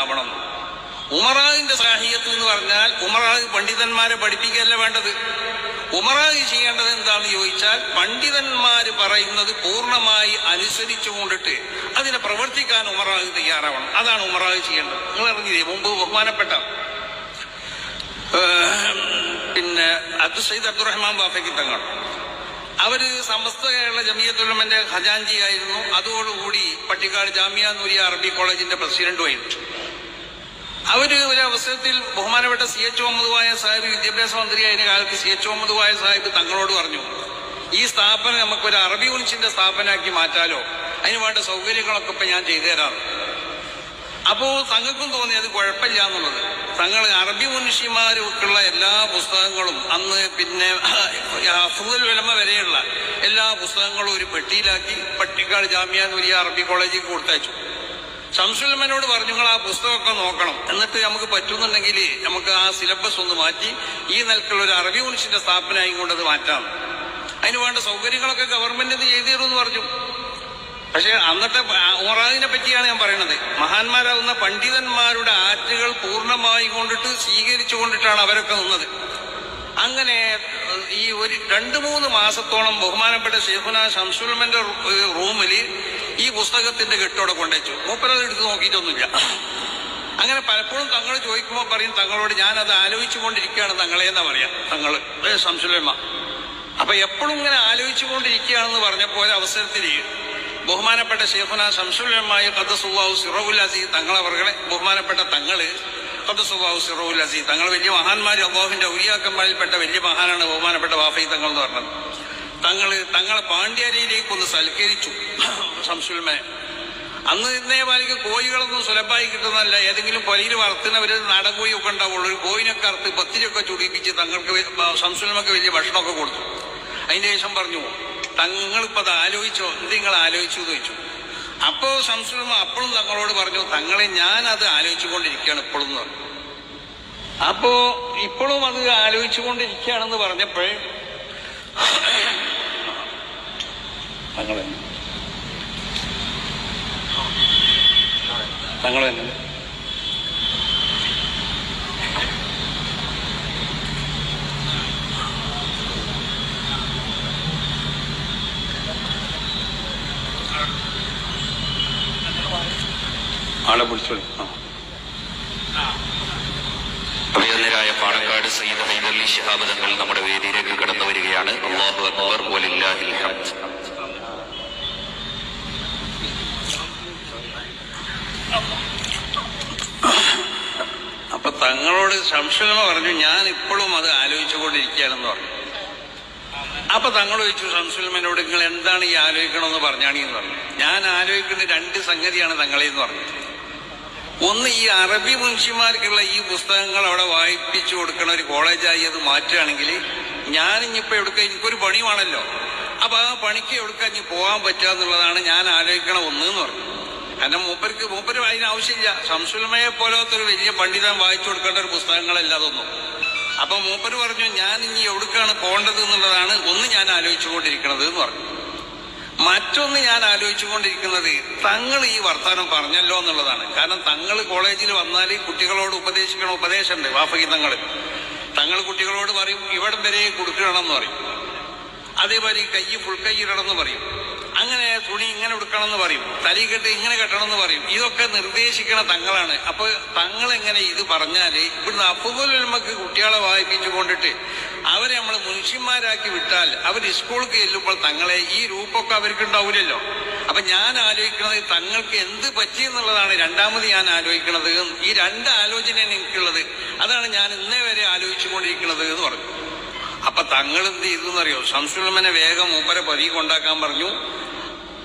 ആവണം. ഉമറാഹിന്റെ സാഹിയത്ത് എന്ന് പറഞ്ഞാൽ ഉമറാഹ് പണ്ഡിതന്മാരെ പഠിപ്പിക്കുകയല്ല വേണ്ടത്. ഉമറാഹ് ചെയ്യേണ്ടത് എന്താണെന്ന് ചോദിച്ചാൽ പണ്ഡിതന്മാർ പറയുന്നത് പൂർണമായി അനുസരിച്ചു കൊണ്ടിട്ട് അതിനെ പ്രവർത്തിക്കാൻ ഉമറാഹ് തയ്യാറാവണം. അതാണ് ഉമറാഹ് ചെയ്യേണ്ടത്. നിങ്ങൾ അറിഞ്ഞില്ലേ? മുമ്പ് ബഹുമാനപ്പെട്ട പിന്നെ അബ്ദുൽ സയ്യിദ് അബ്ദുറഹ്മാൻ ബാഫയ്ക്ക് തങ്ങൾ. അവർ സമസ്ത കേരള ജമിയത്തുലമന്റെ ഖജാൻജി ആയിരുന്നു. അതോടുകൂടി പട്ടിക്കാട് ജാമിയ നൂരിയ അറബി കോളേജിന്റെ പ്രസിഡന്റുമായിരുന്നു അവർ ഒരു അവസരത്തിൽ ബഹുമാനപ്പെട്ട സി എച്ച് മുഹമ്മദ് സാഹിബ് വിദ്യാഭ്യാസ മന്ത്രിയായിരുന്ന കാലത്ത് സി എച്ച് മുഹമ്മദ് സാഹിബ് തങ്ങളോട് പറഞ്ഞു ഈ സ്ഥാപനം നമുക്ക് ഒരു അറബി യൂണിച്ചിന്റെ സ്ഥാപനമാക്കി മാറ്റാലോ? അതിന് വേണ്ട സൗകര്യങ്ങളൊക്കെ ഇപ്പൊ ഞാൻ ചെയ്തു തരാറ്. അപ്പോ തങ്ങൾക്കും തോന്നി അത് കുഴപ്പമില്ല എന്നുള്ളത്. തങ്ങൾ അറബി മനുഷ്യന്മാർക്കുള്ള എല്ലാ പുസ്തകങ്ങളും അന്ന് പിന്നെ അഫുദൽ വിലമ വരെയുള്ള എല്ലാ പുസ്തകങ്ങളും ഒരു പെട്ടിയിലാക്കി പട്ടിക്കാട് ജാമ്യ അറബി കോളേജിൽ കൊടുത്തയച്ചു. ശംസുലമനോട് പറഞ്ഞു നിങ്ങൾ ആ പുസ്തകമൊക്കെ നോക്കണം. എന്നിട്ട് നമുക്ക് പറ്റുന്നുണ്ടെങ്കിൽ നമുക്ക് ആ സിലബസ് ഒന്ന് മാറ്റി ഈ നിലക്കുള്ള ഒരു അറബി യൂണിറ്റിന്റെ സ്ഥാപനമായി കൊണ്ട് അത് മാറ്റാം. അതിന് വേണ്ട സൗകര്യങ്ങളൊക്കെ ഗവൺമെന്റ് ചെയ്തു തരുമെന്ന് പറഞ്ഞു. പക്ഷെ അന്നത്തെ ഓറാദിനെ പറ്റിയാണ് ഞാൻ പറയണത്. മഹാന്മാരാകുന്ന പണ്ഡിതന്മാരുടെ ആറ്റുകൾ പൂർണമായി കൊണ്ടിട്ട് സ്വീകരിച്ചു കൊണ്ടിട്ടാണ് അവരൊക്കെ നിന്നത്. അങ്ങനെ ഈ ഒരു രണ്ട് മൂന്ന് മാസത്തോളം ബഹുമാനപ്പെട്ട ഷെയ്ഖുന ഷംസുൽമന്റെ റൂമിൽ ഈ പുസ്തകത്തിന്റെ കെട്ടോടെ കൊണ്ടുവച്ചു. മൂപ്പരത് എടുത്ത് നോക്കിയിട്ടൊന്നുമില്ല. അങ്ങനെ പലപ്പോഴും തങ്ങൾ ചോദിക്കുമ്പോൾ പറയും തങ്ങളോട് ഞാൻ അത് ആലോചിച്ചു കൊണ്ടിരിക്കുകയാണ് തങ്ങളെ എന്നാ പറയാ? തങ്ങൾ സംശുലമ്മ അപ്പൊ എപ്പോഴും ഇങ്ങനെ ആലോചിച്ചു കൊണ്ടിരിക്കുകയാണെന്ന് പറഞ്ഞപ്പോൾ അവസരത്തിൽ ബഹുമാനപ്പെട്ട ഷെയ്ഖുന ശംസുലമായ കഥ സിറവുൽ അസീസ് തങ്ങളവർകളെ ബഹുമാനപ്പെട്ട തങ്ങൾ അസീസ്. തങ്ങൾ വലിയ മഹാന്മാർ അള്ളാഹുവിന്റെ ഔലിയാക്കന്മാരിൽപ്പെട്ട വലിയ മഹാനാണ് ബഹുമാനപ്പെട്ട വാഫൈ തങ്ങൾ എന്ന് പറഞ്ഞത്. തങ്ങൾ തങ്ങളെ പാണ്ഡ്യാരിയിലേക്ക് ഒന്ന് സൽക്കരിച്ചു. ശംസുൽമനെ അന്ന് ഇന്നേ വാലിക്ക് കോഴികളൊന്നും സുലഭമായി കിട്ടുന്നതല്ല. ഏതെങ്കിലും പൊലയിൽ വളർത്തുന്നവര് നാടൻ ഒക്കെ ഉണ്ടാവുള്ളൂ. ഒരു കോഴിനൊക്കെ അറുത്ത് പത്തിരിയൊക്കെ ചുടിപ്പിച്ച് തങ്ങൾക്ക് സംശുലമൊക്കെ വലിയ ഭക്ഷണമൊക്കെ കൊടുത്തു. അതിന്റെ ശേഷം പറഞ്ഞു തങ്ങൾ ഇപ്പൊ അത് ആലോചിച്ചോ? എന്ത് നിങ്ങൾ ആലോചിച്ചു എന്ന് ചോദിച്ചു. അപ്പോ സംസ്കൃതം അപ്പോഴും തങ്ങളോട് പറഞ്ഞു തങ്ങളെ ഞാൻ അത് ആലോചിച്ചുകൊണ്ടിരിക്കുകയാണ് ഇപ്പോഴും എന്ന് പറഞ്ഞു. അപ്പോ ഇപ്പോഴും അത് ആലോചിച്ചുകൊണ്ടിരിക്കുകയാണെന്ന് പറഞ്ഞപ്പോൾ തങ്ങളെ തങ്ങൾ ആളെ പിടിച്ചോളി അഭിനന്ദരായ പാണക്കാട് സയ്യിദ് ഹൈദർലി ശിഹാബ് തങ്ങൾ നമ്മുടെ വേദിയിലേക്ക് കടന്നു വരികയാണ്. അക്ബർ ഹംദ്. അപ്പൊ തങ്ങളോട് സംശയങ്ങൾ പറഞ്ഞു ഞാൻ ഇപ്പോഴും അത് ആലോചിച്ചുകൊണ്ടിരിക്കുകയാണെന്ന് പറഞ്ഞു. അപ്പൊ തങ്ങൾ ചോദിച്ചു സംസുലമനോട് നിങ്ങൾ എന്താണ് ഈ ആലോചിക്കണമെന്ന് പറഞ്ഞാണിന്ന് പറഞ്ഞു. ഞാൻ ആലോചിക്കുന്ന രണ്ട് സംഗതിയാണ് തങ്ങളെന്ന് പറഞ്ഞു ഒന്ന് ഈ അറബി മുൻഷിമാർക്കുള്ള ഈ പുസ്തകങ്ങൾ അവിടെ വായിപ്പിച്ചു കൊടുക്കണ ഒരു കോളേജായി അത് മാറ്റുകയാണെങ്കിൽ ഞാനിഞ്ഞിപ്പോ എവിടുക്ക എനിക്കൊരു പണിയുമാണല്ലോ. അപ്പൊ ആ പണിക്ക് എവിടുക്ക ഇനി പോകാൻ പറ്റുക എന്നുള്ളതാണ് ഞാൻ ആലോചിക്കണ ഒന്ന് എന്ന് പറഞ്ഞു കാരണം മൂപ്പർക്ക് മൂപ്പര് അതിന് ആവശ്യമില്ല. സംസുലമയെ പോലത്തെ ഒരു വലിയ പണ്ഡിതൻ വായിച്ചു കൊടുക്കേണ്ട ഒരു പുസ്തകങ്ങളല്ല അതൊന്നും. അപ്പൊ മൂപ്പര് പറഞ്ഞു ഞാൻ ഇനി എവിടുക്കാണ് പോകേണ്ടത് എന്നുള്ളതാണ് ഒന്ന് ഞാൻ ആലോചിച്ചുകൊണ്ടിരിക്കുന്നത് എന്ന് പറഞ്ഞു. മറ്റൊന്ന് ഞാൻ ആലോചിച്ചുകൊണ്ടിരിക്കുന്നത് തങ്ങൾ ഈ വർത്തമാനം പറഞ്ഞല്ലോ എന്നുള്ളതാണ്. കാരണം തങ്ങൾ കോളേജിൽ വന്നാൽ കുട്ടികളോട് ഉപദേശിക്കണ ഉപദേശമുണ്ട് വാഫകി തങ്ങൾ തങ്ങൾ കുട്ടികളോട് പറയും ഇവിടം വരെ കൊടുക്കണം എന്ന് പറയും. അതേപോലെ ഈ കൈ ഫുൾ കൈ എന്ന് പറയും. അങ്ങനെ തുണി ഇങ്ങനെ ഉടുക്കണമെന്ന് പറയും. തലയിൽ കെട്ട് ഇങ്ങനെ കെട്ടണം എന്ന് പറയും. ഇതൊക്കെ നിർദ്ദേശിക്കണ തങ്ങളാണ്. അപ്പൊ തങ്ങൾ എങ്ങനെ ഇത് പറഞ്ഞാൽ ഇവിടുന്ന് അപ്പുപോലൊരുമക്ക് കുട്ടികളെ വായിപ്പിച്ചു കൊണ്ടിട്ട് അവരെ നമ്മൾ മനുഷ്യന്മാരാക്കി വിട്ടാൽ അവർ സ്കൂൾക്ക് ചെല്ലുമ്പോൾ തങ്ങളെ ഈ രൂപമൊക്കെ അവർക്ക് ഉണ്ടാവില്ലല്ലോ. അപ്പൊ ഞാൻ ആലോചിക്കുന്നത് തങ്ങൾക്ക് എന്ത് പറ്റി എന്നുള്ളതാണ് രണ്ടാമത് ഞാൻ ആലോചിക്കുന്നത്. ഈ രണ്ട് ആലോചനയാണ് എനിക്കുള്ളത്. അതാണ് ഞാൻ ഇന്നേ വരെ ആലോചിച്ചുകൊണ്ടിരിക്കുന്നത് എന്ന് പറഞ്ഞു. അപ്പൊ തങ്ങൾ എന്ത് ചെയ്തു എന്നറിയോ? സംസുലമനെ വേഗം മൂപ്പരെ പതി കൊണ്ടാക്കാൻ പറഞ്ഞു.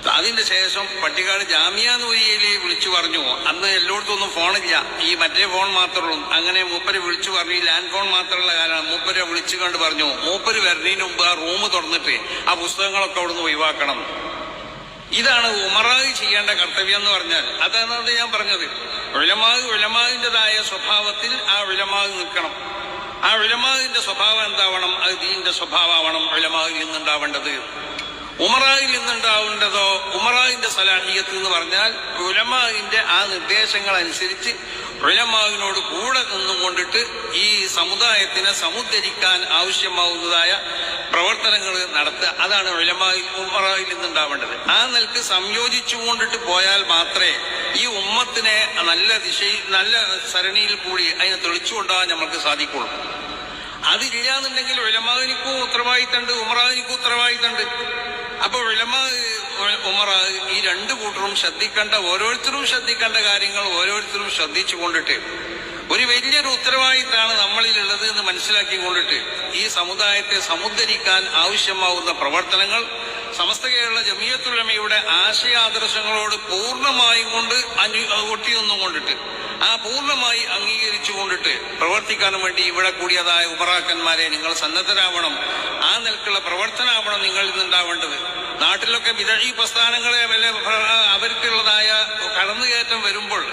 അതിന്റെ ശേഷം പട്ടിക്കാട് ജാമ്യ നൂരിയയിൽ വിളിച്ചു പറഞ്ഞു. അന്ന് എല്ലായിടത്തും ഒന്നും ഫോണില്ല ഈ മറ്റേ ഫോൺ മാത്രമേ ഉള്ളൂ. അങ്ങനെ മൂപ്പര് വിളിച്ചു പറഞ്ഞു. ലാൻഡ് ഫോൺ മാത്രമുള്ള കാലമാണ്. മൂപ്പരെ വിളിച്ചു കണ്ട് പറഞ്ഞു മൂപ്പര് വരുന്നതിന് മുമ്പ് ആ റൂം തുറന്നിട്ട് ആ പുസ്തകങ്ങളൊക്കെ അവിടുന്ന് ഒഴിവാക്കണം. ഇതാണ് ഉമറായി ചെയ്യേണ്ട കർത്തവ്യം എന്ന് പറഞ്ഞാൽ. അതാണ് ഞാൻ പറഞ്ഞത്. ഉലമാവ് വിലമാകിന്റെതായ സ്വഭാവത്തിൽ ആ ഉലമാവ് നിൽക്കണം. ആ ഉലമാവിന്റെ സ്വഭാവം എന്താവണം? അത് ദീന്റെ സ്വഭാവമാവണം വിലമാകിൽ നിന്നുണ്ടാവേണ്ടത്. ഉമറായിൽ നിന്നുണ്ടാവേണ്ടതോ ഉമറായിന്റെ സലാഹിയത്ത് എന്ന് പറഞ്ഞാൽ ഉലമാവിന്റെ ആ നിർദ്ദേശങ്ങൾ അനുസരിച്ച് ഉലമാവിനോട് കൂടെ നിന്നുകൊണ്ടിട്ട് ഈ സമുദായത്തിനെ സമുദ്ധരിക്കാൻ ആവശ്യമാവുന്നതായ പ്രവർത്തനങ്ങൾ നടത്തുക. അതാണ് ഉലമായി ഉമറായിൽ നിന്നുണ്ടാവേണ്ടത്. ആ നിലയ്ക്ക് സംയോജിച്ചു കൊണ്ടിട്ട് പോയാൽ മാത്രമേ ഈ ഉമ്മത്തിനെ നല്ല ദിശയിൽ നല്ല സരണിയിൽ കൂടി അതിനെ തെളിച്ചു നമ്മൾക്ക് സാധിക്കുള്ളൂ. അതില്ലാന്നുണ്ടെങ്കിൽ ഉലമാവിനിക്കും ഉത്തരവാദിത്തണ്ട് ഉമറാവിനിക്കും ഉത്തരവാദിത്തമുണ്ട്. അപ്പൊ വിളമ ഉമർ ഈ രണ്ടു കൂട്ടരും ശ്രദ്ധിക്കേണ്ട ഓരോരുത്തരും ശ്രദ്ധിക്കേണ്ട കാര്യങ്ങൾ ഓരോരുത്തരും ശ്രദ്ധിച്ചു കൊണ്ടിട്ട് ഒരു വലിയൊരു ഉത്തരവാദിത്തമാണ് നമ്മളിലുള്ളത് എന്ന് മനസ്സിലാക്കി കൊണ്ടിട്ട് ഈ സമുദായത്തെ സമുദ്ധരിക്കാൻ ആവശ്യമാവുന്ന പ്രവർത്തനങ്ങൾ സമസ്ത കേരള ജമിയത്തുലമയുടെ ആശയാദർശങ്ങളോട് പൂർണമായും കൊണ്ട് അനു ഒട്ടിയൊന്നും ആ പൂർണമായി അംഗീകരിച്ചു കൊണ്ടിട്ട് പ്രവർത്തിക്കാനും വേണ്ടി ഇവിടെ കൂടിയതായ ഉപറാക്കന്മാരെ നിങ്ങൾ സന്നദ്ധരാവണം. ആ നിലക്കുള്ള പ്രവർത്തനമാവണം നിങ്ങൾ നിന്നുണ്ടാവേണ്ടത് നാട്ടിലൊക്കെ വിദേശി പ്രസ്ഥാനങ്ങളെ വല്ല അവർക്കുള്ളതായ കടന്നുകയറ്റം വരുമ്പോൾ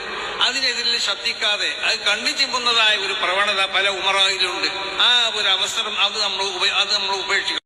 അതിനെതിരിൽ ശബ്ദിക്കാതെ അത് കണ്ണു ചിമ്പുന്നതായ ഒരു പ്രവണത പല ഉമറായിലുണ്ട്. ആ ഒരു അവസരം അത് നമ്മൾ അത് നമ്മൾ ഉപേക്ഷിക്കണം.